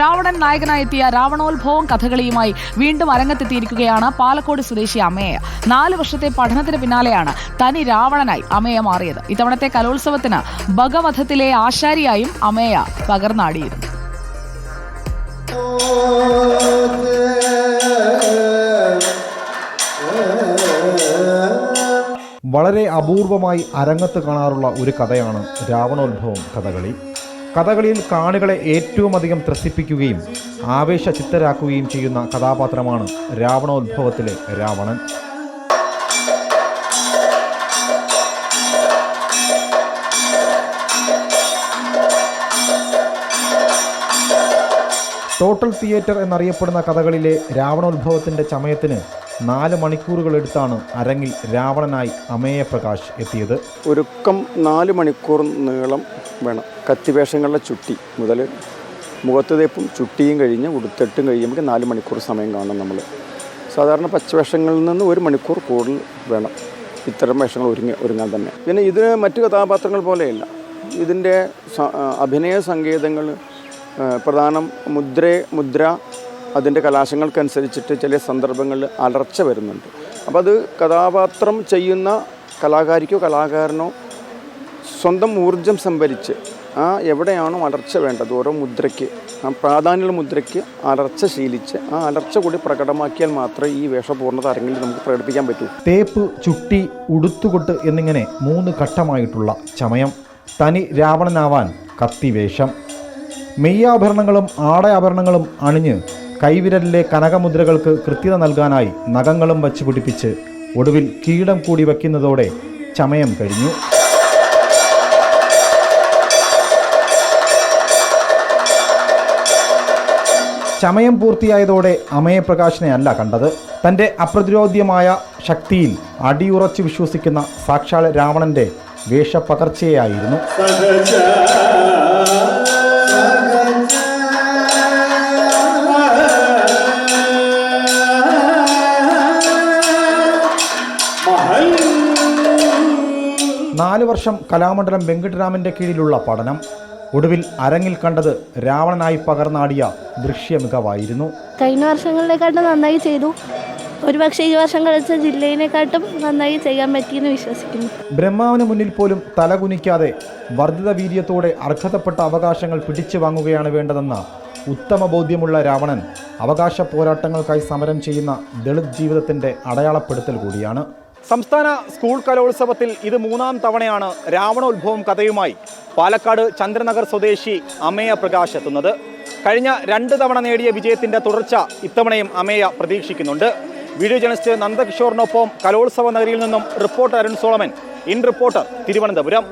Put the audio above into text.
രാവണൻ നായകനായി എത്തിയ രാവണോത്ഭവം കഥകളിയുമായി വീണ്ടും അരങ്ങത്തെത്തിയിരിക്കുകയാണ് പാലക്കോട് സ്വദേശി അമേയ നാല് വർഷത്തെ പഠനത്തിന് പിന്നാലെയാണ് തനി രാവണനായി അമേയ മാറിയത്. ഇത്തവണത്തെ കലോത്സവത്തിന് ഭഗവധത്തിലെ ആശാരിയായും അമേയ പകർന്നാടിയിരുന്നു. വളരെ അപൂർവമായി അരങ്ങത്ത് കാണാറുള്ള ഒരു കഥയാണ് രാവണോത്ഭവം കഥകളി. കഥകളിയിൽ കാണികളെ ഏറ്റവും അധികം ത്രസിപ്പിക്കുകയും ആവേശചിത്തരാക്കുകയും ചെയ്യുന്ന കഥാപാത്രമാണ് രാവണോത്ഭവത്തിലെ രാവണൻ. ടോട്ടൽ തിയേറ്റർ എന്നറിയപ്പെടുന്ന കഥകളിലെ രാവണോത്ഭവത്തിന്റെ ചമയത്തിന് നാല് മണിക്കൂറുകളെടുത്താണ് അരങ്ങിൽ രാവണനായി അമേയ പ്രകാശ് എത്തിയത്. ഒരുക്കം നാല് മണിക്കൂർ നീളം വേണം. കത്തിവേഷങ്ങളുടെ ചുട്ടി മുതൽ മുഖത്ത് തേപ്പും ചുട്ടിയും കഴിഞ്ഞ് ഉടുത്തിട്ടും കഴിയുമ്പോൾ നാല് മണിക്കൂർ സമയം കാണും നമ്മൾ. സാധാരണ പച്ചവേഷങ്ങളിൽ നിന്ന് ഒരു മണിക്കൂർ കൂടുതൽ വേണം ഇത്തരം വേഷങ്ങൾ ഒരുങ്ങി ഒരുങ്ങാൻ തന്നെ. പിന്നെ ഇത് മറ്റു കഥാപാത്രങ്ങൾ പോലെയല്ല. ഇതിന്റെ അഭിനയ സങ്കേതങ്ങൾ പ്രധാനം മുദ്ര മുദ്ര അതിന്റെ കലാശങ്ങൾക്കനുസരിച്ചിട്ട് ചില സന്ദർഭങ്ങളിൽ അലർച്ച വരുന്നുണ്ട്. അപ്പോൾ അത് കഥാപാത്രം ചെയ്യുന്ന കലാകാരിക്കോ കലാകാരനോ സ്വന്തം ഊർജം സംഭരിച്ച് ആ എവിടെയാണോ അലർച്ച വേണ്ടത് ഓരോ മുദ്രയ്ക്ക് ആ പ്രാധാന്യമുള്ള മുദ്രയ്ക്ക് അലർച്ച ശീലിച്ച് ആ അലർച്ച കൂടി പ്രകടമാക്കിയാൽ മാത്രമേ ഈ വേഷപൂർണത അരങ്ങിൽ നമുക്ക് പ്രകടിപ്പിക്കാൻ പറ്റൂ. തേപ്പ് ചുട്ടി ഉടുത്തുകൊട്ട് എന്നിങ്ങനെ മൂന്ന് ഘട്ടമായിട്ടുള്ള ചമയം. തനി രാവണനാവാൻ കത്തിവേഷം മെയ്യാഭരണങ്ങളും ആടയാഭരണങ്ങളും അണിഞ്ഞ് കൈവിരലിലെ കനകമുദ്രകൾക്ക് കൃത്യത നൽകാനായി നഖങ്ങളും വച്ച് പിടിപ്പിച്ച് ഒടുവിൽ കീടം കൂടി വയ്ക്കുന്നതോടെ ചമയം കഴിഞ്ഞു. ചമയം പൂർത്തിയായതോടെ അമയപ്രകാശിനെ അല്ല കണ്ടത്. തന്റെ അപ്രതിരോധ്യമായ ശക്തിയിൽ അടിയുറച്ച് വിശ്വസിക്കുന്ന സാക്ഷാൽ രാവണന്റെ വേഷപ്പകർച്ചയായിരുന്നു. നാല് വർഷം കലാമണ്ഡലം വെങ്കിട്ടരാമന്റെ കീഴിലുള്ള പഠനം ഒടുവിൽ അരങ്ങിൽ കണ്ടത് രാവണനായി പകർന്നാടിയ ദൃശ്യമികവായിരുന്നു കഴിഞ്ഞ വർഷങ്ങളിലേക്കാട്ടും നന്നായി ചെയ്തു. ഒരുപക്ഷെ ഈ വർഷം കളിച്ച ജില്ലയിനെക്കാട്ടും നന്നായി ചെയ്യാൻ പറ്റിയെന്ന് വിശ്വസിക്കുന്നു. ബ്രഹ്മാവിന് മുന്നിൽ പോലും തലകുനിക്കാതെ വർദ്ധിത വീര്യത്തോടെ അർഹതപ്പെട്ട അവകാശങ്ങൾ പിടിച്ചു വാങ്ങുകയാണ് വേണ്ടതെന്ന ഉത്തമ ബോധ്യമുള്ള രാവണൻ അവകാശ പോരാട്ടങ്ങൾക്കായി സമരം ചെയ്യുന്ന ദളിത് ജീവിതത്തിന്റെ അടയാളപ്പെടുത്തൽ കൂടിയാണ്. സംസ്ഥാന സ്കൂൾ കലോത്സവത്തിൽ ഇത് മൂന്നാം തവണയാണ് രാവണോത്ഭവം കഥയുമായി പാലക്കാട് ചന്ദ്രനഗർ സ്വദേശി അമേയ പ്രകാശ് എത്തുന്നത്. കഴിഞ്ഞ രണ്ട് തവണ നേടിയ വിജയത്തിന്റെ തുടർച്ച ഇത്തവണയും അമേയ പ്രതീക്ഷിക്കുന്നുണ്ട്. വീഡിയോ ജേർണലിസ്റ്റ് നന്ദകിഷോറിനൊപ്പം കലോത്സവ നഗരിയിൽ നിന്നും reporter Arun Solomon in reporter Thiruvananthapuram.